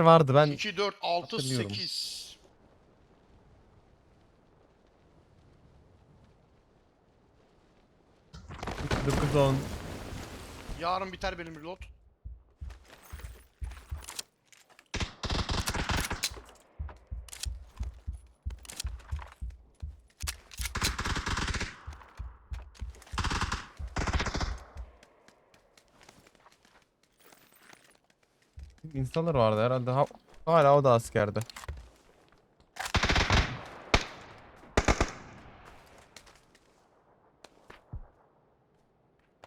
vardı ben 2, 4, 6, hatırlıyorum. 8. dokuz on. Yarın biter benim reload. İnsanlar vardı herhalde. Ha- hala o da askerdi.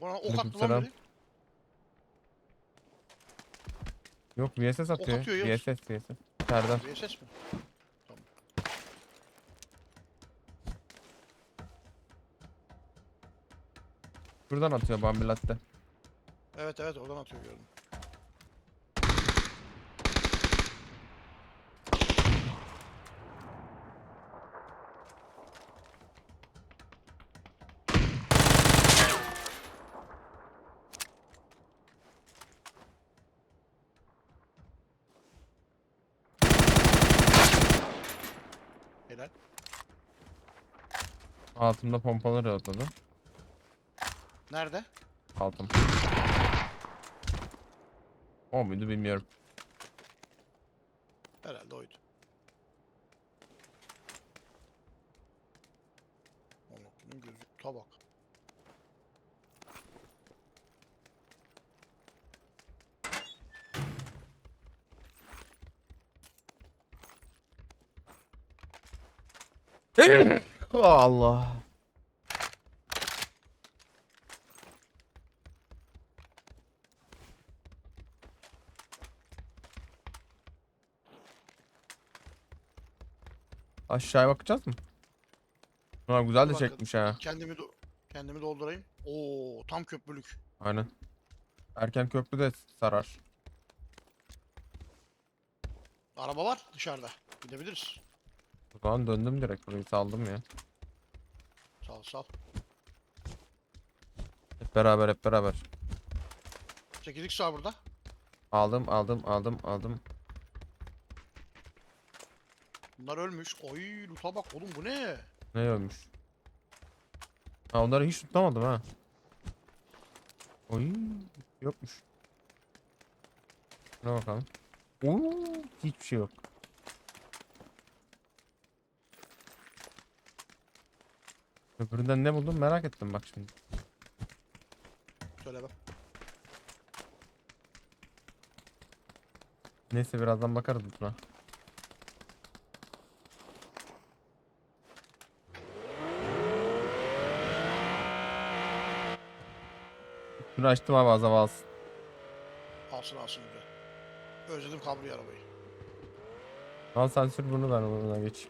Bana ok attı lan Aleykümselam. biri. Yok VSS atıyor. atıyor Yavuz. VSS VSS. Serdar. VSS mi? Buradan atıyor Bambi Latte. Evet evet oradan atıyor gördüm. Altımda pompalı reloadladı. Nerede? Altım. O muydu bilmiyorum. Herhalde oydu. Onun gözü tabak. Allah. Aşağıya bakacağız mı? Ha güzel de bakalım. çekmiş ha. Kendimi do kendimi doldurayım. Oo tam köprülük. Aynen. Erken köprü de sarar. Araba var dışarıda. Gidebiliriz. O zaman döndüm direkt burayı saldım ya. Sağ ol. Hep beraber hep beraber. Çekirdek sağ burada. Aldım aldım aldım aldım. Bunlar ölmüş. Oy loot'a bak oğlum bu ne? Ne ölmüş? Ha onları hiç tutamadım ha. Oy yokmuş. Şuna bakalım. Oo, hiçbir şey yok. Öbüründen ne buldum merak ettim bak şimdi. Söyle bak. Neyse birazdan bakarız buna. Şunu açtım abi az hava alsın. Alsın alsın güzel. Özledim kabri arabayı. Al sen sür bunu ben ona geç.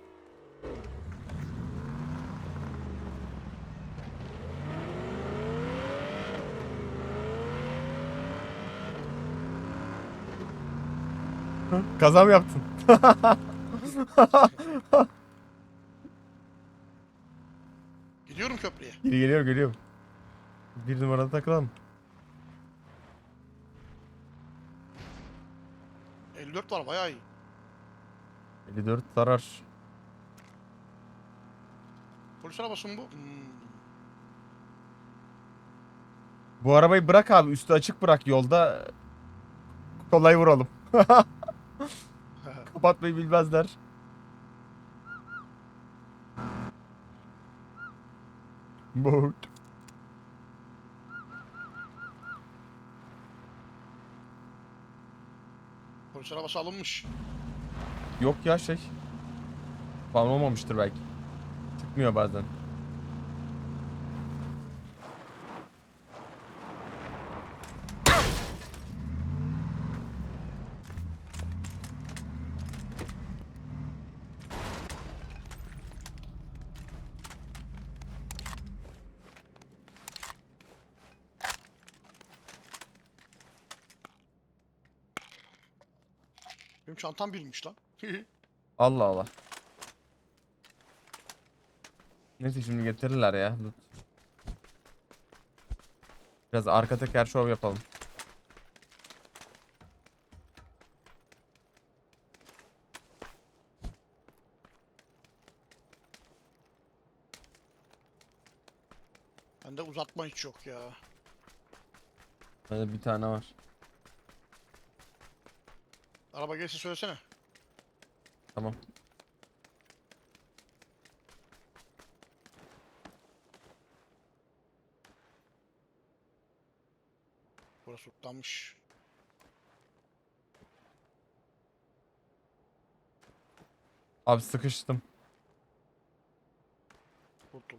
Kaza mı yaptın? Gidiyorum köprüye. Geri geliyor geliyor. Bir numarada takılalım. 54 var bayağı iyi. 54 zarar. Polis arabası mı bu? Hmm. Bu arabayı bırak abi üstü açık bırak yolda. Kolay vuralım. Kapatmayı bilmezler. Boat. Polis arabası alınmış. Yok ya şey. Falan olmamıştır belki. Çıkmıyor bazen. Benim çantam birmiş lan. Allah Allah. Neyse şimdi getirirler ya. Biraz arka teker şov yapalım. Bende uzatma hiç yok ya. Bende bir tane var. Araba gelirse söylesene. Tamam. Burası tutlanmış. Abi sıkıştım. Kurtul.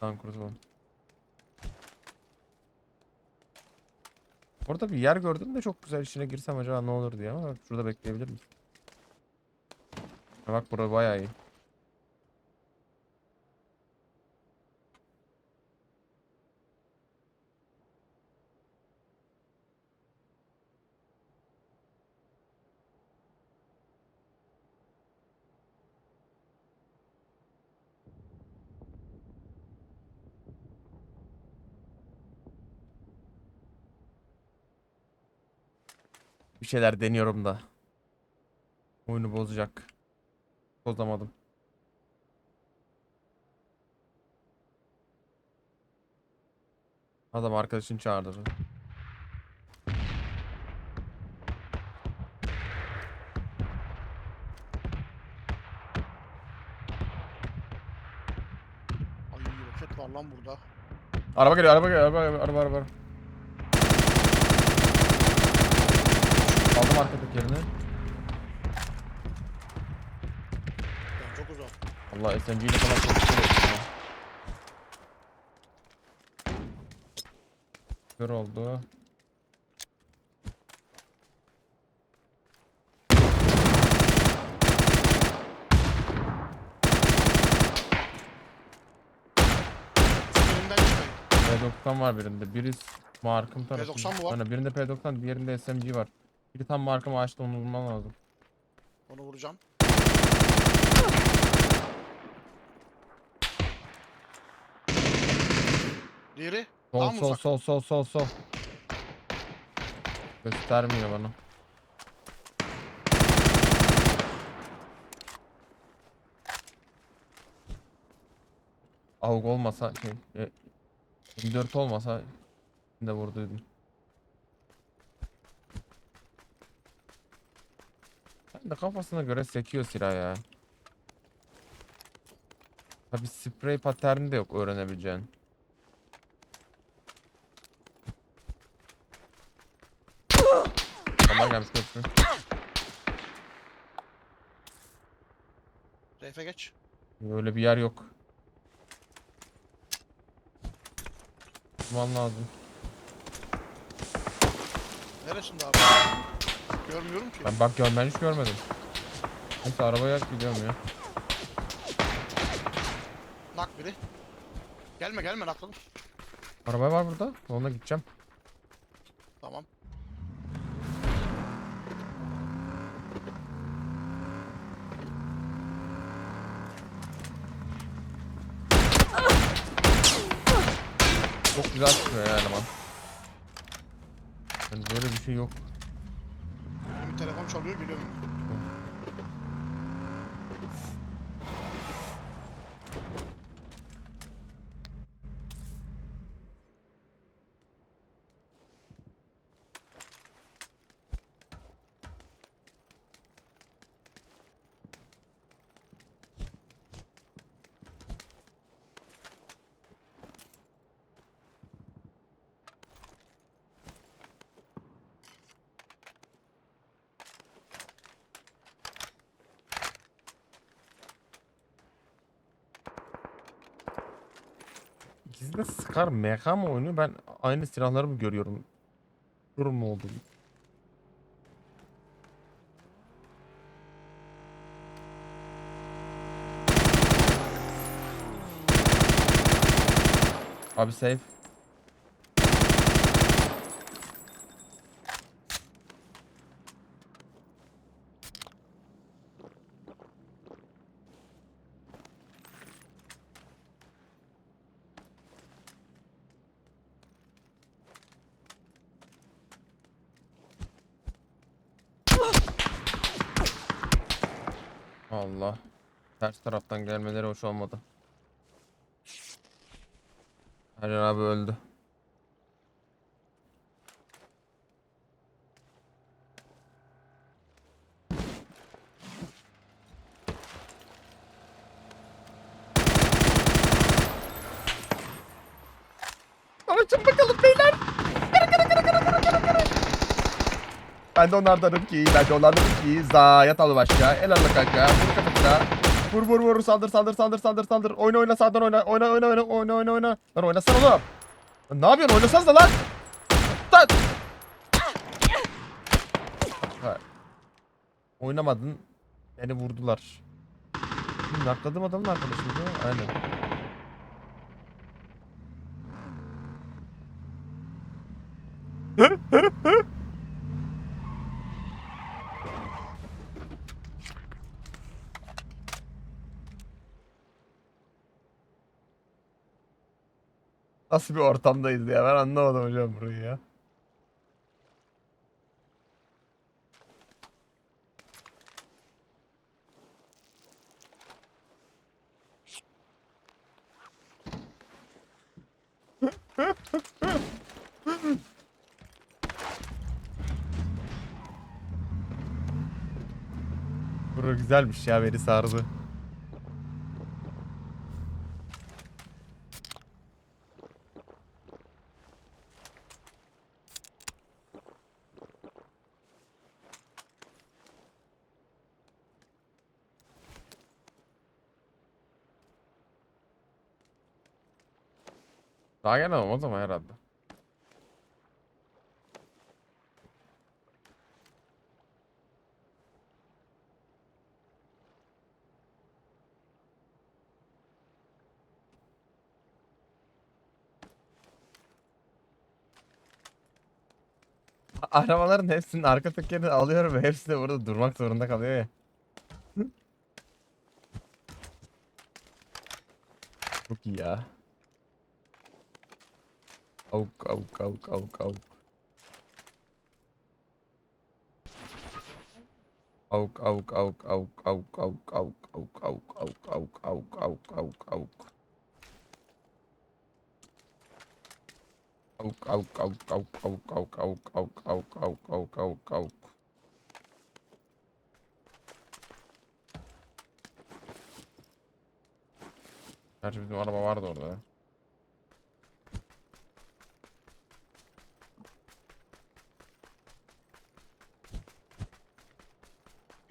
Tamam kurtulalım. Orada bir yer gördüm de çok güzel içine girsem acaba ne olur diye ama şurada bekleyebilir? Ha Bak burada bayağı iyi. Bir şeyler deniyorum da. Oyunu bozacak. Bozamadım. Adam arkadaşını çağırdı. Ay roket var lan burada. Araba geliyor, araba geliyor, araba, araba, araba, araba. Aldım arka tekerini. Ben çok Allah SMG ile falan çok güzel oldu. Kör oldu. Önümden çıkayım. P90 var birinde. Biri markım tarafında. P90 mı var? Aynen, birinde P90, diğerinde SMG var. Biri tam markım açtı onu vurman lazım. Onu vuracağım. Diğeri. Sol Daha mı sol uzak? sol sol sol sol. Göstermiyor bana. AUG olmasa şey, e, M4 olmasa de vurduydum. Ben de kafasına göre sekiyor silah ya. Tabi sprey paterni de yok öğrenebileceğin. Gelmiş köprü. Reyfe geç. Öyle bir yer yok. Bulman lazım. Neresinde abi? Görmüyorum ki. Ben bak gör ben hiç görmedim. Neyse arabaya gidiyorum ya. Nak biri. Gelme gelme nakladım. Araba var burada. Onunla gideceğim. Tamam. Çok güzel çıkıyor ya eleman. Yani böyle bir şey yok. Benim bir telefon çalıyor geliyorum. De Scar MK mı oynuyor? Ben aynı silahları mı görüyorum? Durum mu oldu? Abi safe. Allah. Ters taraftan gelmeleri hoş olmadı. Aynen abi öldü. Alışın bakalım beyler. Kırı kırı kırı kırı kırı kırı kırı. Ben de onlardanım ki, ben de onlardanım ki. Za yat al başka. El al kanka. Vur kafasına. Vur vur vur saldır saldır saldır saldır saldır. Oyna oyna sağdan oyna. Oyna oyna oyna oyna oyna oyna. Lan oynasana oğlum. Lan ne yapıyorsun? Oynasanız da lan. Lan. Ha. Oynamadın. Beni vurdular. Şimdi nakladığım adamın arkadaşıydı. Aynen. Nasıl bir ortamdayız ya ben anlamadım hocam burayı ya. Bura güzelmiş ya beni sardı. Daha gelemem o zaman herhalde. Arabaların hepsinin arka tekerini alıyorum ve hepsi de burada durmak zorunda kalıyor ya. Çok iyi ya. Avuk avuk avuk avuk avuk. Avuk avuk avuk avuk avuk avuk avuk avuk avuk avuk avuk avuk avuk avuk avuk. Avuk avuk avuk avuk avuk avuk avuk avuk avuk avuk avuk avuk avuk. Gerçi bizim araba vardı orada.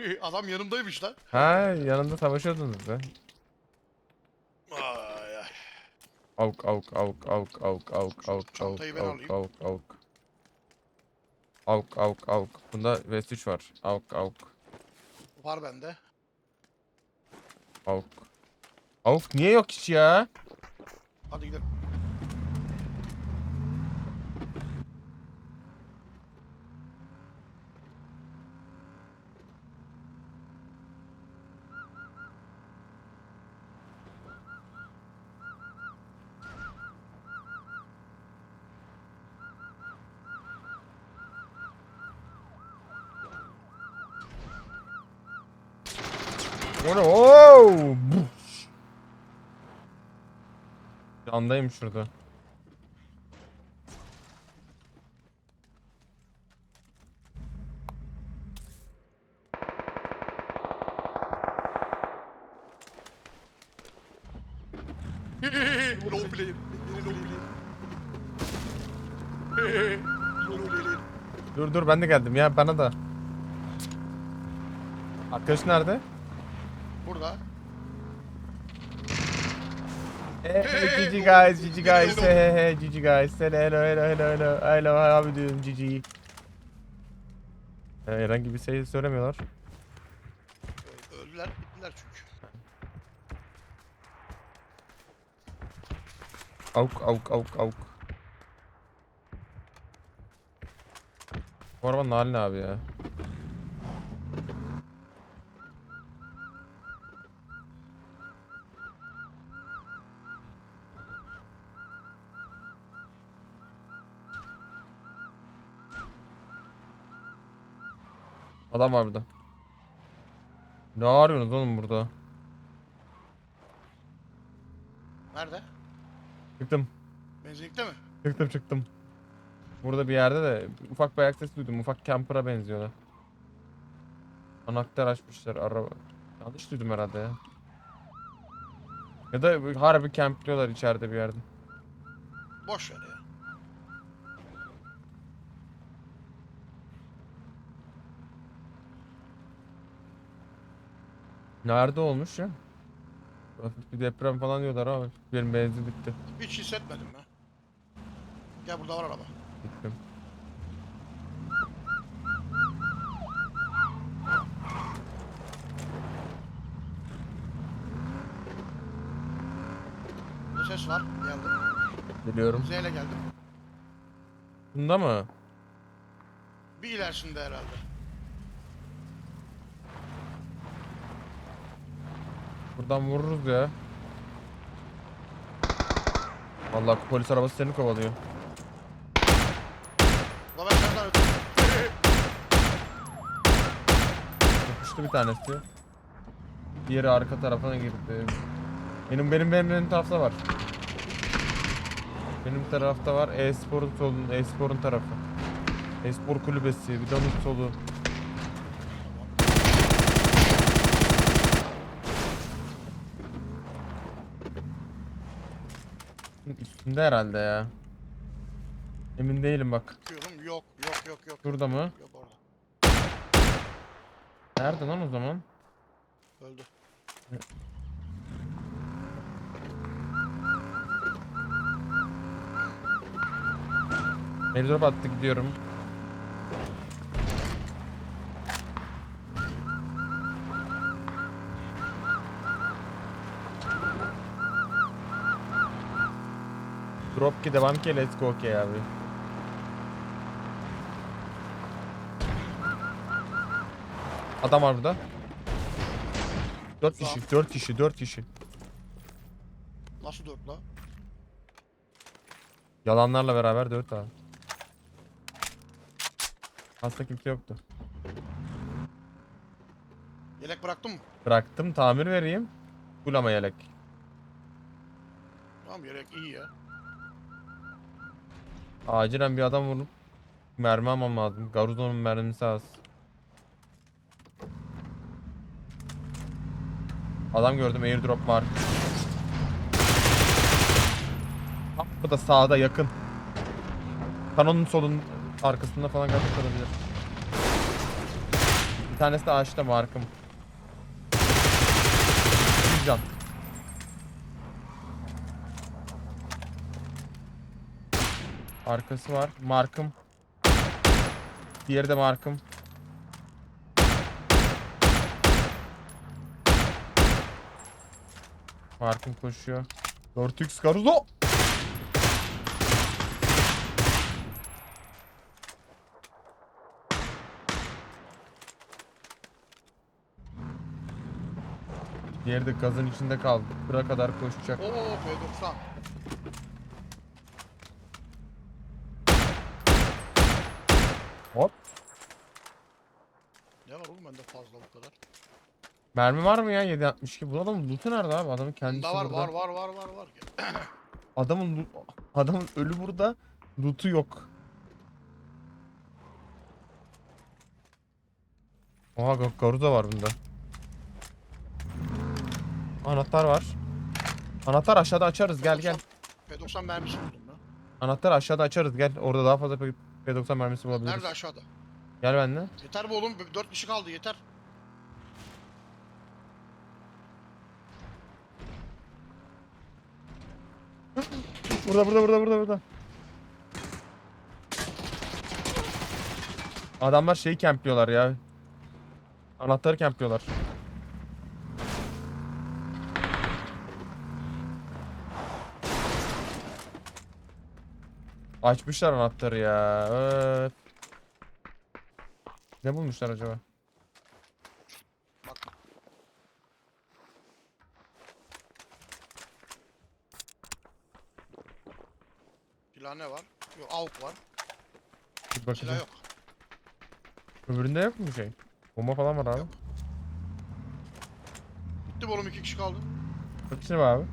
Adam yanımdaymış lan. Ha yanında savaşıyordunuz be. Ay ay. Avuk avuk avuk avuk avuk avuk avuk avuk çantayı ben avuk alayım. avuk avuk. Avuk avuk avuk. Bunda vest 3 var. Avuk avuk Var bende. avuk. Avuk niye yok hiç ya? Hadi gidelim. O ne? Oo! Buş! Candayım şurada. Dur dur ben de geldim ya bana da. Arkadaş nerede? Burada. Hey, GG guys, GG guys, hey hey hey, GG guys, hello hello hello hello hello, hello how you doing, GG. Ee, herhangi bir şey söylemiyorlar. Öldüler, gittiler çünkü. Avuk avuk avuk avuk. Bu arabanın hali ne abi ya? Adam var burada. Ne arıyorsunuz oğlum burada? Nerede? Çıktım. Benzin Benzinlikte mi? Çıktım çıktım. Burada bir yerde de ufak bir ayak sesi duydum. Ufak camper'a benziyorlar. Anahtar açmışlar araba. Yanlış duydum herhalde ya. Ya da harbi campliyorlar içeride bir yerde. Boş ver ya. Nerede olmuş ya? Hafif bir deprem falan diyorlar ama benim benzin bitti. Hiç hissetmedim ya. Gel burada var araba. Bittim. Burada ses var. Geldim. Biliyorum. Z ile geldim. Bunda mı? Bir ilerisinde herhalde. Buradan vururuz ya. Vallahi polis arabası seni kovalıyor. Ulan ben senden ötürüm. Yapıştı bir tanesi. Diğeri arka tarafına girdi. Benim benim benim benim tarafta var. Benim tarafta var. E-sporun solun, e-sporun tarafı. E-spor kulübesi, bir de onun solu. Üstünde herhalde ya. Emin değilim bak. Bakıyorum. Yok yok yok yok. Şurada mı? Yok orada. Nerede lan o zaman? Öldü. Airdrop attı gidiyorum. Devam ki let's go ki abi. Adam var burada. 4 Sağ. kişi, 4 kişi, 4 kişi. Nasıl dört la? Yalanlarla beraber 4 abi. Hasta kimse yoktu. Yelek bıraktın mı? Bıraktım tamir vereyim. Full ama yelek. Tamam yelek iyi ya. Acilen bir adam vurup mermi almam lazım. Garuzo'nun mermisi az. Adam gördüm airdrop var. Tam burada sağda yakın. Kanonun solun arkasında falan kaçmış olabilir. Bir tanesi de ağaçta markım. Bir can. Arkası var. Markım. Diğeri de markım. Markım koşuyor. 4x Caruso. Diğeri de gazın içinde kaldı. Bıra kadar koşacak. Oo P90. Hop. Ne var oğlum bende fazla bu kadar. Mermi var mı ya 762? Bu adamın loot'u nerede abi? Adamın kendisi Bunda var burada. var var var var var. Adamın adamın ölü burada. Loot'u yok. Oha Ga- Garuda var bunda. Anahtar var. Anahtar aşağıda açarız gel gel. P90 mermisi buldum ya. Anahtar aşağıda açarız gel. Orada daha fazla P- P90 mermisi bulabiliriz. Nerede aşağıda? Gel benimle. Yeter bu oğlum. 4 kişi kaldı yeter. Burada burada burada burada burada. Adamlar şeyi kempliyorlar ya. Anahtarı kempliyorlar. Açmışlar anahtarı ya. Ne bulmuşlar acaba? Silah ne var? Yok AWP var. Bir Silah yok. Öbüründe yok mu şey? Bomba falan var abi. Yok. Bitti oğlum iki kişi kaldı. Hepsi var abi.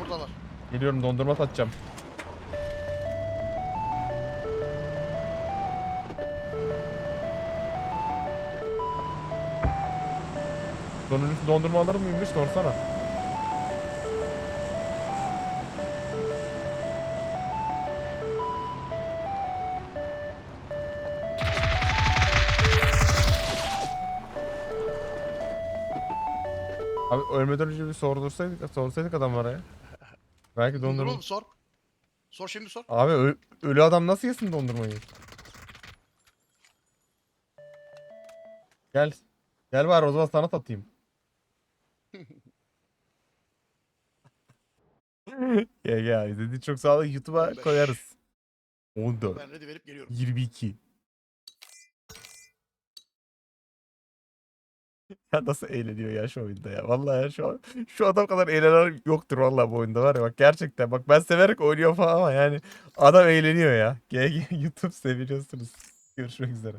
Buradalar. Geliyorum dondurma satacağım. Sonuncusu dondurma alır mıymış sorsana. Abi ölmeden önce bir sordursaydık, sorsaydık adamlara ya. Belki Dondurma dondurma. mı sor? Sor şimdi sor. Abi ö- ölü adam nasıl yesin dondurmayı? Gel. Gel bari o zaman sana satayım. gel gel. İzlediğin çok sağ ol. YouTube'a 15. koyarız. 14. Ben ready verip geliyorum. 22. Ya nasıl eğleniyor ya şu oyunda ya. Vallahi ya şu, şu adam kadar eğlenen yoktur vallahi bu oyunda var ya bak gerçekten. Bak ben severek oynuyorum falan ama yani adam eğleniyor ya. GG YouTube seviyorsunuz. Görüşmek üzere.